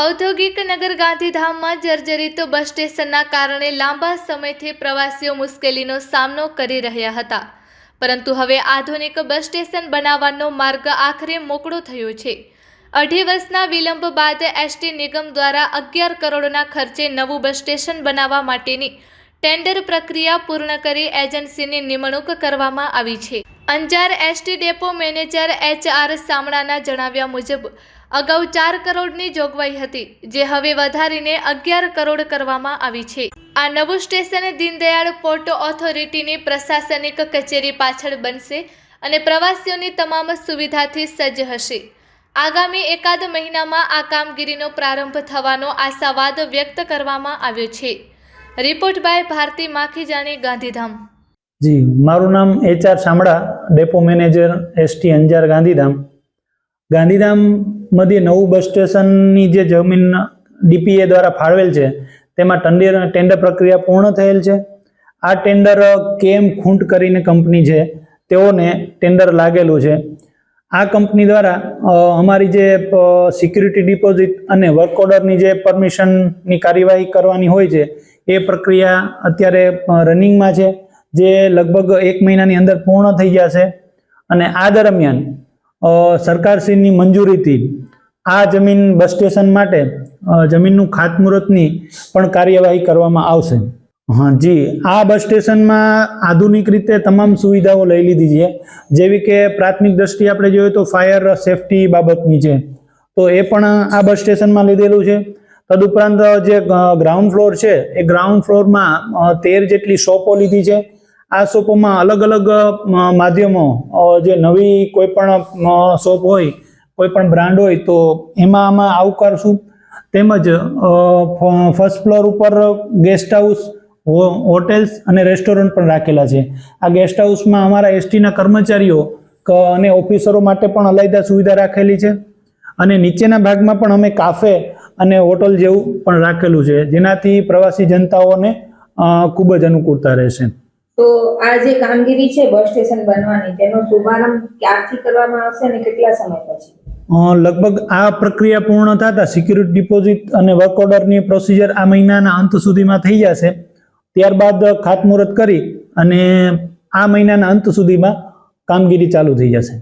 ઔદ્યોગિક નગર ગાંધીધામમાં જર્જરિત બસ સ્ટેશનના કારણે લાંબા સમયથી પ્રવાસીઓ મુશ્કેલીનો સામનો કરી રહ્યા હતા. પરંતુ હવે આધુનિક બસ સ્ટેશન બનાવવાનો માર્ગ આખરે મોકળો થયો છે. અઢી વર્ષના વિલંબ બાદ એસટી નિગમ દ્વારા અગિયાર કરોડના ખર્ચે નવું બસ સ્ટેશન બનાવવા માટેની ટેન્ડર પ્રક્રિયા પૂર્ણ કરી એજન્સીની નિમણૂક કરવામાં આવી છે. Anjar ST depot manager H R સામણાના જણાવ્યા મુજબ, અગાઉ ચાર કરોડની જોગવાઈ હતી, જે હવે વધારીને અગિયાર કરોડ કરવામાં આવી છે. આ નવું સ્ટેશન દીનદયાળ પોર્ટ ઓથોરિટીની પ્રશાસનિક કચેરી પાછળ બનશે અને પ્રવાસીઓની તમામ સુવિધાથી સજ્જ હશે. આગામી એકાદ મહિનામાં આ કામગીરીનો પ્રારંભ થવાનો આશાવાદ વ્યક્ત કરવામાં આવ્યો છે. Report by Bharati Makhijani Gandhidham. જી, મારું નામ H R Shamala, depot manager ST Anjar Gandhidham. Gandhidham મધ્યે નવું બસ સ્ટેશનની જે જમીન ડીપીએ દ્વારા ફાળવેલ છે, તેમાં ટંડેર ટેન્ડર પ્રક્રિયા પૂર્ણ થયેલ છે. આ ટેન્ડર કેમ ખૂંટ કરીને કંપની છે, તેઓને ટેન્ડર લાગેલું છે. આ કંપની દ્વારા અમારી જે સિક્યુરિટી ડિપોઝિટ અને વર્ક ઓર્ડરની જે પરમિશનની કાર્યવાહી કરવાની હોય છે, એ પ્રક્રિયા અત્યારે રનિંગમાં છે. જે લગભગ એક મહિનાની અંદર પૂર્ણ થઈ જશે. અને આ દરમિયાન સરકારશ્રીની મંજૂરીથી આ જમીન બસ સ્ટેશન માટે જમીનનું ખાતમુહૂર્તની પણ કાર્યવાહી કરવામાં આવશે. હા જી, આ બસ સ્ટેશનમાં આધુનિક રીતે તમામ સુવિધાઓ લઈ લીધી છે. જેવી કે પ્રાથમિક દ્રષ્ટિએ આપણે જોઈએ તો ફાયર સેફટી બાબતની છે. તો એ પણ આ બસ સ્ટેશનમાં લીધેલું છે. તદુપરાંત જે ગ્રાઉન્ડ ફ્લોર છે, એ ગ્રાઉન્ડ ફ્લોરમાં તેર જેટલી શોપો લીધી છે. આ શોપોમાં અલગ અલગ માધ્યમો જે નવી કોઈ પણ શોપ હોય, કોઈ પણ બ્રાન્ડ હોય, તો એમાં આમાં આવકારશું તેમજ ફર્સ્ટ ફ્લોર ઉપર ગેસ્ટ હાઉસ હોટેલ્સ અને રેસ્ટોરન્ટ પણ રાખેલા છે. આ ગેસ્ટ હાઉસમાં અમારા એસટીના કર્મચારીઓ અને ઓફિસરો માટે પણ અલાયદા સુવિધા રાખેલી છે. અને નીચેના ભાગમાં પણ અમે કાફે અને હોટલ જેવું પણ રાખેલું છે, જેનાથી પ્રવાસી જનતાઓને ખૂબ જ અનુકૂળતા રહેશે. તો આ જે કામગીરી છે બસ સ્ટેશન બનવાની, તેનો શુભારંભ ક્યારથી કરવામાં આવશે અને કેટલા સમય પછી? લગભગ આ પ્રક્રિયા પૂર્ણ થતા સિક્યુરિટી ડિપોઝિટ અને વર્ક ઓર્ડરની પ્રોસિજર આ મહિનાના અંત સુધીમાં થઈ જશે. ત્યારબાદ ખાતમુહૂર્ત કરી અને આ મહિનાના અંત સુધીમાં કામગીરી ચાલુ થઈ જશે.